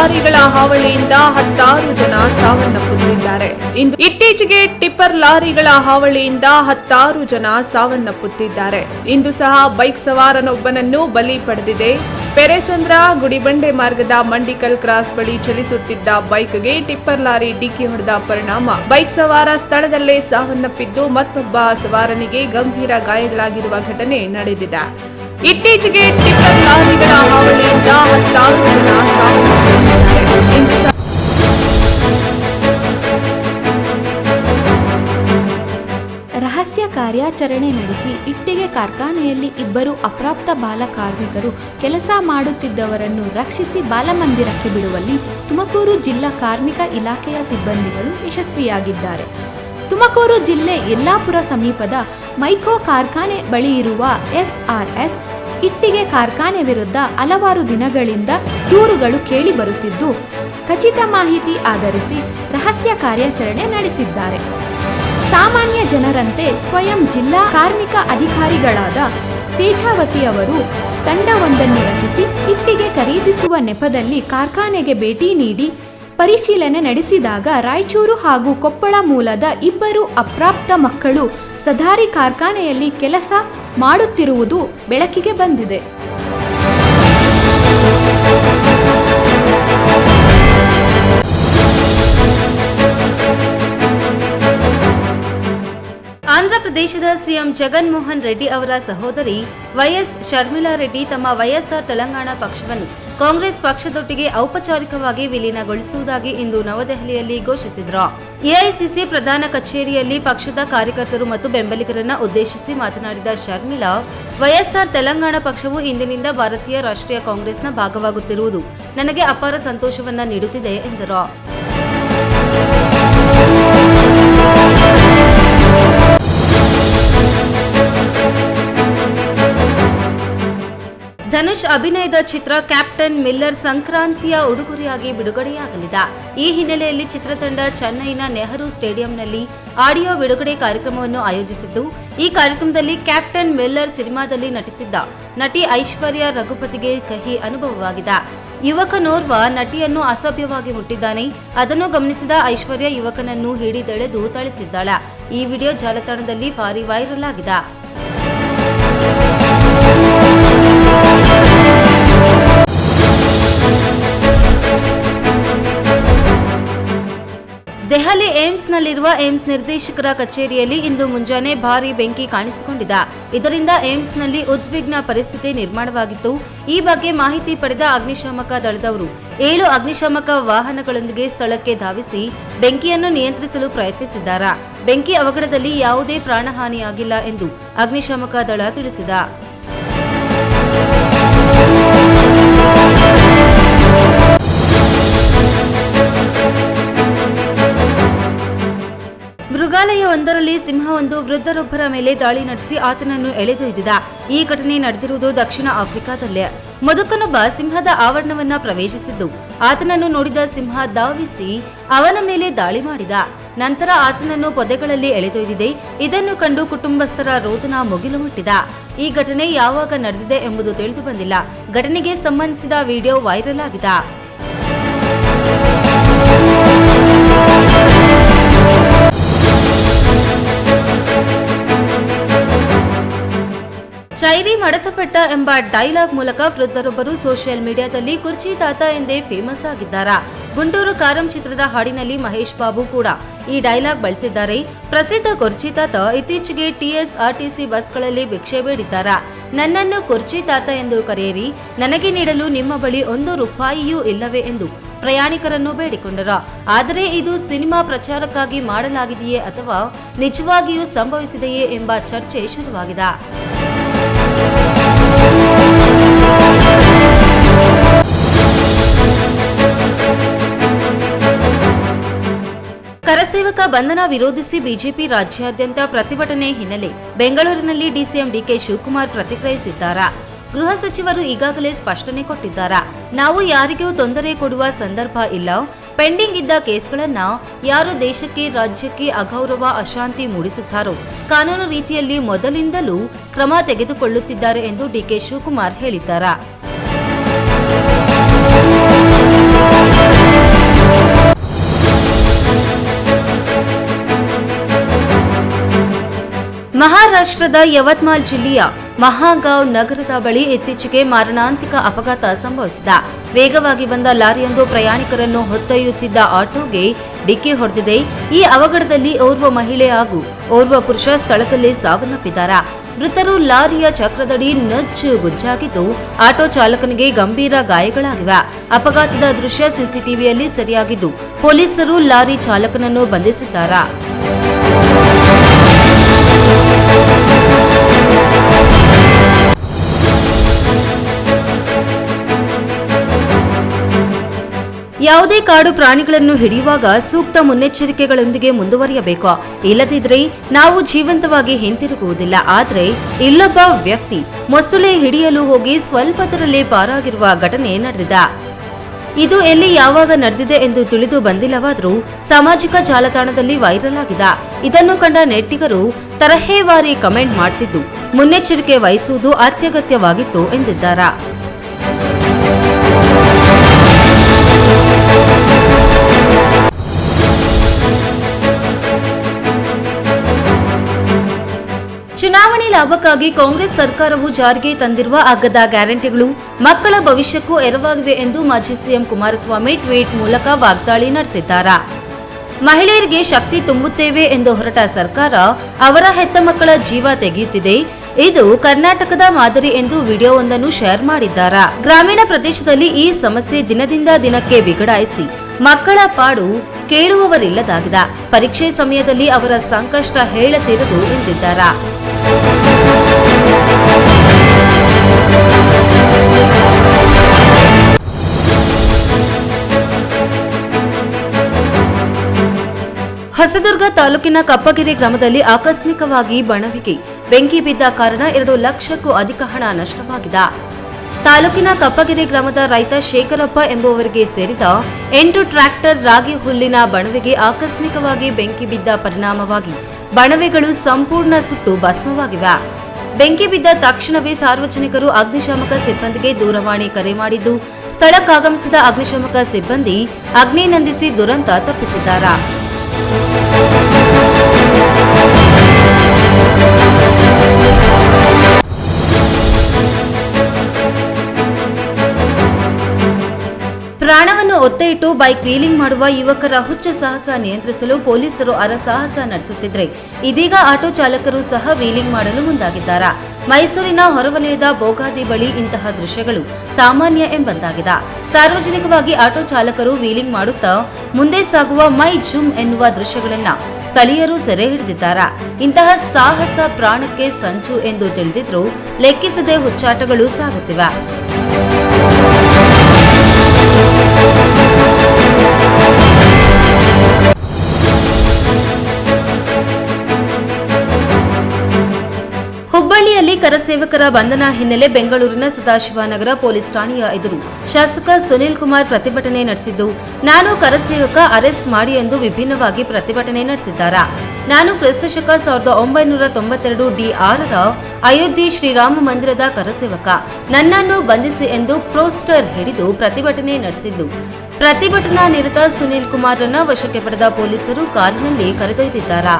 ಲಾರಿಗಳ ಹಾವಳಿಯಿಂದ ಹತ್ತಾರು ಜನ ಸಾವನ್ನಪ್ಪುತ್ತಿದ್ದಾರೆ. ಇಂದು ಇತ್ತೀಚೆಗೆ ಟಿಪ್ಪರ್ ಲಾರಿಗಳ ಹಾವಳಿಯಿಂದ ಹತ್ತಾರು ಜನ ಸಾವನ್ನಪ್ಪುತ್ತಿದ್ದಾರೆ. ಇಂದು ಸಹ ಬೈಕ್ ಸವಾರನೊಬ್ಬನನ್ನು ಬಲಿ ಪಡೆದಿದೆ. ಪೆರೆಸಂದ್ರ ಗುಡಿಬಂಡೆ ಮಾರ್ಗದ ಮಂಡಿಕಲ್ ಕ್ರಾಸ್ ಬಳಿ ಚಲಿಸುತ್ತಿದ್ದ ಬೈಕ್ಗೆ ಟಿಪ್ಪರ್ ಲಾರಿ ಡಿಕ್ಕಿ ಹೊಡೆದ ಪರಿಣಾಮ. ಬೈಕ್ ಸವಾರ ಸ್ಥಳದಲ್ಲೇ ಸಾವನ್ನಪ್ಪಿದ್ದು ಮತ್ತೊಬ್ಬ ಸವಾರನಿಗೆ ಗಂಭೀರ ಗಾಯಗಳಾಗಿರುವ ಘಟನೆ ನಡೆದಿದೆ. ಇತ್ತೀಚೆಗೆ ಟಿಪ್ಪರ್ ಲಾರಿಗಳ ಹಾವಳಿಯಿಂದ ಹತ್ತಾರು ಜನ ಸಾವು. ರಹಸ್ಯ ಕಾರ್ಯಾಚರಣೆ ನಡೆಸಿ ಇಟ್ಟಿಗೆ ಕಾರ್ಖಾನೆಯಲ್ಲಿ ಇಬ್ಬರು ಅಪ್ರಾಪ್ತ ಬಾಲ ಕಾರ್ಮಿಕರು ಕೆಲಸ ಮಾಡುತ್ತಿದ್ದವರನ್ನು ರಕ್ಷಿಸಿ ಬಾಲಮಂದಿರಕ್ಕೆ ಬಿಡುವಲ್ಲಿ ತುಮಕೂರು ಜಿಲ್ಲಾ ಕಾರ್ಮಿಕ ಇಲಾಖೆಯ ಸಿಬ್ಬಂದಿಗಳು ಯಶಸ್ವಿಯಾಗಿದ್ದಾರೆ. ತುಮಕೂರು ಜಿಲ್ಲೆ ಯಲ್ಲಾಪುರ ಸಮೀಪದ ಮೈಕೋ ಕಾರ್ಖಾನೆ ಬಳಿ ಇರುವ ಎಸ್ಆರ್ಎಸ್ ಇಟ್ಟಿಗೆ ಕಾರ್ಖಾನೆ ವಿರುದ್ಧ ಹಲವಾರು ದಿನಗಳಿಂದ ದೂರುಗಳು ಕೇಳಿಬರುತ್ತಿದ್ದು ಖಚಿತ ಮಾಹಿತಿ ಆಧರಿಸಿ ರಹಸ್ಯ ಕಾರ್ಯಾಚರಣೆ ನಡೆಸಿದ್ದಾರೆ. ಸಾಮಾನ್ಯ ಜನರಂತೆ ಸ್ವಯಂ ಜಿಲ್ಲಾ ಕಾರ್ಮಿಕ ಅಧಿಕಾರಿಗಳಾದ ತೇಜಾವತಿ ಅವರು ತಂಡವೊಂದನ್ನು ರಚಿಸಿ ಇಟ್ಟಿಗೆ ಖರೀದಿಸುವ ನೆಪದಲ್ಲಿ ಕಾರ್ಖಾನೆಗೆ ಭೇಟಿ ನೀಡಿ ಪರಿಶೀಲನೆ ನಡೆಸಿದಾಗ ರಾಯಚೂರು ಹಾಗೂ ಕೊಪ್ಪಳ ಮೂಲದ ಇಬ್ಬರು ಅಪ್ರಾಪ್ತ ಮಕ್ಕಳು ಸದಾರಿ ಕಾರ್ಖಾನೆಯಲ್ಲಿ ಕೆಲಸ ಮಾಡುತ್ತಿರುವುದು ಬೆಳಕಿಗೆ ಬಂದಿದೆ. ಆಂಧ್ರಪ್ರದೇಶದ ಸಿಎಂ ಜಗನ್ ಮೋಹನ್ ರೆಡ್ಡಿ ಅವರ ಸಹೋದರಿ ವೈಎಸ್ ಶರ್ಮಿಳಾ ರೆಡ್ಡಿ ತಮ್ಮ ವೈಎಸ್ಆರ್ ತೆಲಂಗಾಣ ಪಕ್ಷವನ್ನು ಕಾಂಗ್ರೆಸ್ ಪಕ್ಷದೊಟ್ಟಿಗೆ ಔಪಚಾರಿಕವಾಗಿ ವಿಲೀನಗೊಳಿಸುವುದಾಗಿ ಇಂದು ನವದೆಹಲಿಯಲ್ಲಿ ಘೋಷಿಸಿದರು. ಎಐಸಿಸಿ ಪ್ರಧಾನ ಕಚೇರಿಯಲ್ಲಿ ಪಕ್ಷದ ಕಾರ್ಯಕರ್ತರು ಮತ್ತು ಬೆಂಬಲಿಗರನ್ನು ಉದ್ದೇಶಿಸಿ ಮಾತನಾಡಿದ ಶರ್ಮಿಳಾ, ವೈಎಸ್ಆರ್ ತೆಲಂಗಾಣ ಪಕ್ಷವು ಇಂದಿನಿಂದ ಭಾರತೀಯ ರಾಷ್ಟ್ರೀಯ ಕಾಂಗ್ರೆಸ್ನ ಭಾಗವಾಗುತ್ತಿರುವುದು ನನಗೆ ಅಪಾರ ಸಂತೋಷವನ್ನ ನೀಡುತ್ತಿದೆ ಎಂದರು. ಧನುಷ್ ಅಭಿನಯದ ಚಿತ್ರ ಕ್ಯಾಪ್ಟನ್ ಮಿಲ್ಲರ್ ಸಂಕ್ರಾಂತಿಯ ಉಡುಗೊರೆಯಾಗಿ ಬಿಡುಗಡೆಯಾಗಲಿದೆ. ಈ ಹಿನ್ನೆಲೆಯಲ್ಲಿ ಚಿತ್ರತಂಡ ಚೆನ್ನೈನ ನೆಹರು ಸ್ಟೇಡಿಯಂನಲ್ಲಿ ಆಡಿಯೋ ಬಿಡುಗಡೆ ಕಾರ್ಯಕ್ರಮವನ್ನು ಆಯೋಜಿಸಿದ್ದು, ಈ ಕಾರ್ಯಕ್ರಮದಲ್ಲಿ ಕ್ಯಾಪ್ಟನ್ ಮಿಲ್ಲರ್ ಸಿನಿಮಾದಲ್ಲಿ ನಟಿಸಿದ್ದ ನಟಿ ಐಶ್ವರ್ಯ ರಘುಪತಿಗೆ ಕಹಿ ಅನುಭವವಾಗಿದೆ. ಯುವಕನೋರ್ವ ನಟಿಯನ್ನು ಅಸಭ್ಯವಾಗಿ ಮುಟ್ಟಿದ್ದಾನೆ. ಅದನ್ನು ಗಮನಿಸಿದ ಐಶ್ವರ್ಯ ಯುವಕನನ್ನು ಹಿಡಿದೆಳೆದು ಥಳಿಸಿದ್ದಾಳೆ. ಈ ವಿಡಿಯೋ ಜಾಲತಾಣದಲ್ಲಿ ಭಾರಿ ವೈರಲ್ ಆಗಿದೆ. ಏಮ್ಸ್ನಲ್ಲಿರುವ ಏಮ್ಸ್ ನಿರ್ದೇಶಕರ ಕಚೇರಿಯಲ್ಲಿ ಇಂದು ಮುಂಜಾನೆ ಭಾರೀ ಬೆಂಕಿ ಕಾಣಿಸಿಕೊಂಡಿದೆ. ಇದರಿಂದ ಏಮ್ಸ್ನಲ್ಲಿ ಉದ್ವಿಗ್ನ ಪರಿಸ್ಥಿತಿ ನಿರ್ಮಾಣವಾಗಿತ್ತು. ಈ ಬಗ್ಗೆ ಮಾಹಿತಿ ಪಡೆದ ಅಗ್ನಿಶಾಮಕ ದಳದವರು, ಏಳು ಅಗ್ನಿಶಾಮಕ ವಾಹನಗಳೊಂದಿಗೆ ಸ್ಥಳಕ್ಕೆ ಧಾವಿಸಿ ಬೆಂಕಿಯನ್ನು ನಿಯಂತ್ರಿಸಲು ಪ್ರಯತ್ನಿಸಿದ್ದಾರೆ. ಬೆಂಕಿ ಅವಘಡದಲ್ಲಿ ಯಾವುದೇ ಪ್ರಾಣಹಾನಿಯಾಗಿಲ್ಲ ಎಂದು ಅಗ್ನಿಶಾಮಕ ದಳ ತಿಳಿಸಿದ. ಮೃಗಾಲಯವೊಂದರಲ್ಲಿ ಸಿಂಹವೊಂದು ವೃದ್ಧರೊಬ್ಬರ ಮೇಲೆ ದಾಳಿ ನಡೆಸಿ ಆತನನ್ನು ಎಳೆದೊಯ್ದಿದ ಈ ಘಟನೆ ನಡೆದಿರುವುದು ದಕ್ಷಿಣ ಆಫ್ರಿಕಾದಲ್ಲೇ. ಮುದುಕನೊಬ್ಬ ಸಿಂಹದ ಆವರಣವನ್ನ ಪ್ರವೇಶಿಸಿದ್ದು. ಆತನನ್ನು ನೋಡಿದ ಸಿಂಹ ಧಾವಿಸಿ ಅವನ ಮೇಲೆ ದಾಳಿ ಮಾಡಿದ. ನಂತರ ಆತನನ್ನು ಪೊದೆಗಳಲ್ಲಿ ಎಳೆದೊಯ್ದಿದೆ ಇದನ್ನು ಕಂಡು ಕುಟುಂಬಸ್ಥರ ರೋದನ ಮುಗಿಲು ಮುಟ್ಟಿದ. ಈ ಘಟನೆ ಯಾವಾಗ ನಡೆದಿದೆ ಎಂಬುದು ತಿಳಿದು ಬಂದಿಲ್ಲ. ಘಟನೆಗೆ ಸಂಬಂಧಿಸಿದ ವಿಡಿಯೋ ವೈರಲ್ ಆಗಿದೆ. ಚೈರಿ ಮಡತಪೆಟ್ಟ ಎಂಬ ಡೈಲಾಗ್ ಮೂಲಕ ವೃದ್ಧರೊಬ್ಬರು ಸೋಷಿಯಲ್ ಮೀಡಿಯಾದಲ್ಲಿ ಕುರ್ಚಿ ತಾತ ಎಂದೇ ಫೇಮಸ್ ಆಗಿದ್ದಾರೆ? ಗುಂಟೂರು ಕಾರಂ ಚಿತ್ರದ ಹಾಡಿನಲ್ಲಿ ಮಹೇಶ್ ಬಾಬು ಕೂಡ ಈ ಡೈಲಾಗ್ ಬಳಸಿದ್ದಾರೆ. ಪ್ರಸಿದ್ಧ ಕುರ್ಚಿ ತಾತ ಇತ್ತೀಚೆಗೆ ಟಿಎಸ್ಆರ್ಟಿಸಿ ಬಸ್ಗಳಲ್ಲಿ ಭಿಕ್ಷೆ ಬೇಡಿದ್ದಾರೆ? ನನ್ನನ್ನು ಕುರ್ಚಿ ತಾತ ಎಂದು ಕರೆಯಿರಿ. ನನಗೆ ನೀಡಲು ನಿಮ್ಮ ಬಳಿ ಒಂದು ರೂಪಾಯಿಯೂ ಇಲ್ಲವೇ ಎಂದು ಪ್ರಯಾಣಿಕರನ್ನು ಬೇಡಿಕೊಂಡರು. ಆದರೆ ಇದು ಸಿನಿಮಾ ಪ್ರಚಾರಕ್ಕಾಗಿ ಮಾಡಲಾಗಿದೆಯೇ ಅಥವಾ ನಿಜವಾಗಿಯೂ ಸಂಭವಿಸಿದೆಯೇ ಎಂಬ ಚರ್ಚೆ ಶುರುವಾಗಿದೆ. ಕರಸೇವಕ ಬಂಧನ ವಿರೋಧಿಸಿ ಬಿಜೆಪಿ ರಾಜ್ಯಾದ್ಯಂತ ಪ್ರತಿಭಟನೆ ಹಿನ್ನೆಲೆ ಬೆಂಗಳೂರಿನಲ್ಲಿ ಡಿಸಿಎಂ ಡಿಕೆ ಶಿವಕುಮಾರ್ ಪ್ರತಿಕ್ರಿಯಿಸಿದ್ದಾರಾ? ಗೃಹ ಸಚಿವರು ಈಗಾಗಲೇ ಸ್ಪಷ್ಟನೆ ಕೊಟ್ಟಿದ್ದಾರಾ? ನಾವು ಯಾರಿಗೂ ತೊಂದರೆ ಕೊಡುವ ಸಂದರ್ಭ ಇಲ್ಲ. ಪೆಂಡಿಂಗ್ ಇದ್ದ ಕೇಸ್ಗಳನ್ನ ಯಾರು ದೇಶಕ್ಕೆ, ರಾಜ್ಯಕ್ಕೆ ಅಗೌರವ, ಅಶಾಂತಿ ಮೂಡಿಸುತ್ತಾರೋ? ಕಾನೂನು ರೀತಿಯಲ್ಲಿ ಮೊದಲಿಂದಲೂ ಕ್ರಮ ತೆಗೆದುಕೊಳ್ಳುತ್ತಿದ್ದಾರೆ ಎಂದು ಡಿಕೆ ಶಿವಕುಮಾರ್ ಹೇಳಿದ್ದಾರಾ? ಮಹಾರಾಷ್ಟ್ರದ ಯವತ್ಮಾಲ್ ಜಿಲ್ಲೆಯ ಮಹಾಗಾಂವ್ ನಗರದ ಬಳಿ ಇತ್ತೀಚೆಗೆ ಮಾರಣಾಂತಿಕ ಅಪಘಾತ ಸಂಭವಿಸಿದ. ವೇಗವಾಗಿ ಬಂದ ಲಾರಿಯೊಂದು ಪ್ರಯಾಣಿಕರನ್ನು ಹೊತ್ತೊಯ್ಯುತ್ತಿದ್ದ ಆಟೋಗೆ ಡಿಕ್ಕಿ ಹೊಡೆದಿದೆ. ಈ ಅವಘಡದಲ್ಲಿ ಓರ್ವ ಮಹಿಳೆ ಹಾಗೂ ಓರ್ವ ಪುರುಷ ಸ್ಥಳದಲ್ಲಿ ಸಾವನ್ನಪ್ಪಿದ್ದಾರೆ. ಮೃತರು ಲಾರಿಯ ಚಕ್ರದಡಿ ನಜ್ಜು ಗುಜ್ಜಾಗಿದ್ದು, ಆಟೋ ಚಾಲಕನಿಗೆ ಗಂಭೀರ ಗಾಯಗಳಾಗಿವೆ. ಅಪಘಾತದ ದೃಶ್ಯ ಸಿಸಿಟಿವಿಯಲ್ಲಿ ಸೆರೆಯಾಗಿದ್ದು, ಪೊಲೀಸರು ಲಾರಿ ಚಾಲಕನನ್ನು ಬಂಧಿಸಿದ್ದಾರೆ. ಯಾವುದೇ ಕಾಡು ಪ್ರಾಣಿಗಳನ್ನು ಹಿಡಿಯುವಾಗ ಸೂಕ್ತ ಮುನ್ನೆಚ್ಚರಿಕೆಗಳೊಂದಿಗೆ ಮುಂದುವರಿಯಬೇಕು. ಇಲ್ಲದಿದ್ರೆ ನಾವು ಜೀವಂತವಾಗಿ ಹಿಂತಿರುಗುವುದಿಲ್ಲ. ಆದರೆ ಇಲ್ಲೊಬ್ಬ ವ್ಯಕ್ತಿ ಮೊಸಳೆ ಹಿಡಿಯಲು ಹೋಗಿ ಸ್ವಲ್ಪದರಲ್ಲೇ ಪಾರಾಗಿರುವ ಘಟನೆ ನಡೆದಿದೆ. ಇದು ಎಲ್ಲಿ ಯಾವಾಗ ನಡೆದಿದೆ ಎಂದು ತಿಳಿದು ಬಂದಿಲ್ಲವಾದರೂ ಸಾಮಾಜಿಕ ಜಾಲತಾಣದಲ್ಲಿ ವೈರಲ್ ಆಗಿದೆ. ಇದನ್ನು ಕಂಡ ನೆಟ್ಟಿಗರು ತರಹೇವಾರಿ ಕಮೆಂಟ್ ಮಾಡ್ತಿದ್ದು, ಮುನ್ನೆಚ್ಚರಿಕೆ ವಹಿಸುವುದು ಅತ್ಯಗತ್ಯವಾಗಿತ್ತು ಎಂದಿದ್ದಾರೆ. ಲಾಭಕ್ಕಾಗಿ ಕಾಂಗ್ರೆಸ್ ಸರ್ಕಾರವು ಜಾರಿಗೆ ತಂದಿರುವ ಅಗ್ಗದ ಗ್ಯಾರಂಟಿಗಳು ಮಕ್ಕಳ ಭವಿಷ್ಯಕ್ಕೂ ಎರವಾಗಿವೆ ಎಂದು ಮಾಜಿ ಸಿಎಂ ಕುಮಾರಸ್ವಾಮಿ ಟ್ವೀಟ್ ಮೂಲಕ ವಾಗ್ದಾಳಿ ನಡೆಸಿದ್ದಾರೆ. ಮಹಿಳೆಯರಿಗೆ ಶಕ್ತಿ ತುಂಬುತ್ತೇವೆ ಎಂದು ಹೊರಟ ಸರ್ಕಾರ ಅವರ ಹೆತ್ತ ಮಕ್ಕಳ ಜೀವ ತೆಗೆಯುತ್ತಿದೆ. ಇದು ಕರ್ನಾಟಕದ ಮಾದರಿ ಎಂದು ವಿಡಿಯೋವೊಂದನ್ನು ಶೇರ್ ಮಾಡಿದ್ದಾರೆ. ಗ್ರಾಮೀಣ ಪ್ರದೇಶದಲ್ಲಿ ಈ ಸಮಸ್ಯೆ ದಿನದಿಂದ ದಿನಕ್ಕೆ ಬಿಗಡಾಯಿಸಿ ಮಕ್ಕಳ ಪಾಡು ಕೇಳುವವರಿಲ್ಲದಾಗಿದೆ. ಪರೀಕ್ಷೆ ಸಮಯದಲ್ಲಿ ಅವರ ಸಂಕಷ್ಟ ಹೇಳತಿರದು ಎಂದಿದ್ದಾರೆ. ಹೊಸದುರ್ಗ ತಾಲೂಕಿನ ಕಪ್ಪಗಿರಿ ಗ್ರಾಮದಲ್ಲಿ ಆಕಸ್ಮಿಕವಾಗಿ ಬಣವಿಗೆ ಬೆಂಕಿ ಬಿದ್ದ ಕಾರಣ ಎರಡು ಲಕ್ಷಕ್ಕೂ ಅಧಿಕ ಹಣ ನಷ್ಟವಾಗಿದೆ. ತಾಲೂಕಿನ ಕಪ್ಪಗಿರಿ ಗ್ರಾಮದ ರೈತ ಶೇಖರಪ್ಪ ಎಂಬುವರಿಗೆ ಸೇರಿದ ಎಂಟು ಟ್ರ್ಯಾಕ್ಟರ್ ರಾಗಿ ಹುಲ್ಲಿನ ಬಣವೆಗೆ ಆಕಸ್ಮಿಕವಾಗಿ ಬೆಂಕಿ ಬಿದ್ದ ಪರಿಣಾಮವಾಗಿ ಬಣವೆಗಳು ಸಂಪೂರ್ಣ ಸುಟ್ಟು ಭಸ್ಮವಾಗಿವೆ. ಬೆಂಕಿ ಬಿದ್ದ ತಕ್ಷಣವೇ ಸಾರ್ವಜನಿಕರು ಅಗ್ನಿಶಾಮಕ ಸಿಬ್ಬಂದಿಗೆ ದೂರವಾಣಿ ಕರೆ ಮಾಡಿದ್ದು, ಸ್ಥಳಕ್ಕಾಗಮಿಸಿದ ಅಗ್ನಿಶಾಮಕ ಸಿಬ್ಬಂದಿ ಅಗ್ನಿ ನಂದಿಸಿ ದುರಂತ ತಪ್ಪಿಸಿದ್ದಾರೆ. ಒತ್ತೆ ಇಟ್ಟು ಬೈಕ್ ವೀಲಿಂಗ್ ಮಾಡುವ ಯುವಕರ ಹುಚ್ಚ ಸಾಹಸ ನಿಯಂತ್ರಿಸಲು ಪೊಲೀಸರು ಅರಸಾಹಸ ನಡೆಸುತ್ತಿದ್ದರೆ ಇದೀಗ ಆಟೋ ಚಾಲಕರು ಸಹ ವೀಲಿಂಗ್ ಮಾಡಲು ಮುಂದಾಗಿದ್ದಾರೆ? ಮೈಸೂರಿನ ಹೊರವಲಯದ ಬೋಗಾದಿ ಬಳಿ ಇಂತಹ ದೃಶ್ಯಗಳು ಸಾಮಾನ್ಯ ಎಂಬಂತಾಗಿದೆ. ಸಾರ್ವಜನಿಕವಾಗಿ ಆಟೋ ಚಾಲಕರು ವೀಲಿಂಗ್ ಮಾಡುತ್ತಾ ಮುಂದೆ ಸಾಗುವ ಮೈ ಜುಮ್ ಎನ್ನುವ ದೃಶ್ಯಗಳನ್ನ ಸ್ಥಳೀಯರು ಸೆರೆ ಹಿಡಿದಿದ್ದಾರೆ? ಇಂತಹ ಸಾಹಸ ಪ್ರಾಣಕ್ಕೆ ಸಂಚು ಎಂದು ತಿಳಿದಿದ್ರು ಲೆಕ್ಕಿಸದೆ ಹುಚ್ಚಾಟಗಳು ಸಾಗುತ್ತಿವೆ. ಕರಸೇವಕರ ಬಂಧನ ಹಿನ್ನೆಲೆ ಬೆಂಗಳೂರಿನ ಸದಾಶಿವನಗರ ಪೊಲೀಸ್ ಠಾಣೆಯ ಎದುರು ಶಾಸಕ ಸುನೀಲ್ ಕುಮಾರ್ ಪ್ರತಿಭಟನೆ ನಡೆಸಿದ್ದು, ನಾನು ಕರಸೇವಕ ಅರೆಸ್ಟ್ ಮಾಡಿ ಎಂದು ವಿಭಿನ್ನವಾಗಿ ಪ್ರತಿಭಟನೆ ನಡೆಸಿದ್ದಾರೆ. ನಾನು ಕ್ರಿಸ್ತಶಕ ಸಾವಿರದ ಒಂಬೈನೂರ ತೊಂಬತ್ತೆರಡು ಡಿ ಆರರ ಅಯೋಧ್ಯೆ ಶ್ರೀರಾಮ ಮಂದಿರದ ಕರಸೇವಕ. ನನ್ನನ್ನು ಬಂಧಿಸಿ ಎಂದು ಪ್ರೋಸ್ಟರ್ ಹಿಡಿದು ಪ್ರತಿಭಟನೆ ನಡೆಸಿದ್ದು. ಪ್ರತಿಭಟನಾ ನಿರತ ಸುನಿಲ್ ಕುಮಾರ್ರನ್ನ ವಶಕ್ಕೆ ಪಡೆದ ಪೊಲೀಸರು ಕಾರಿನಲ್ಲಿ ಕರೆದೊಯ್ದಿದ್ದಾರೆ.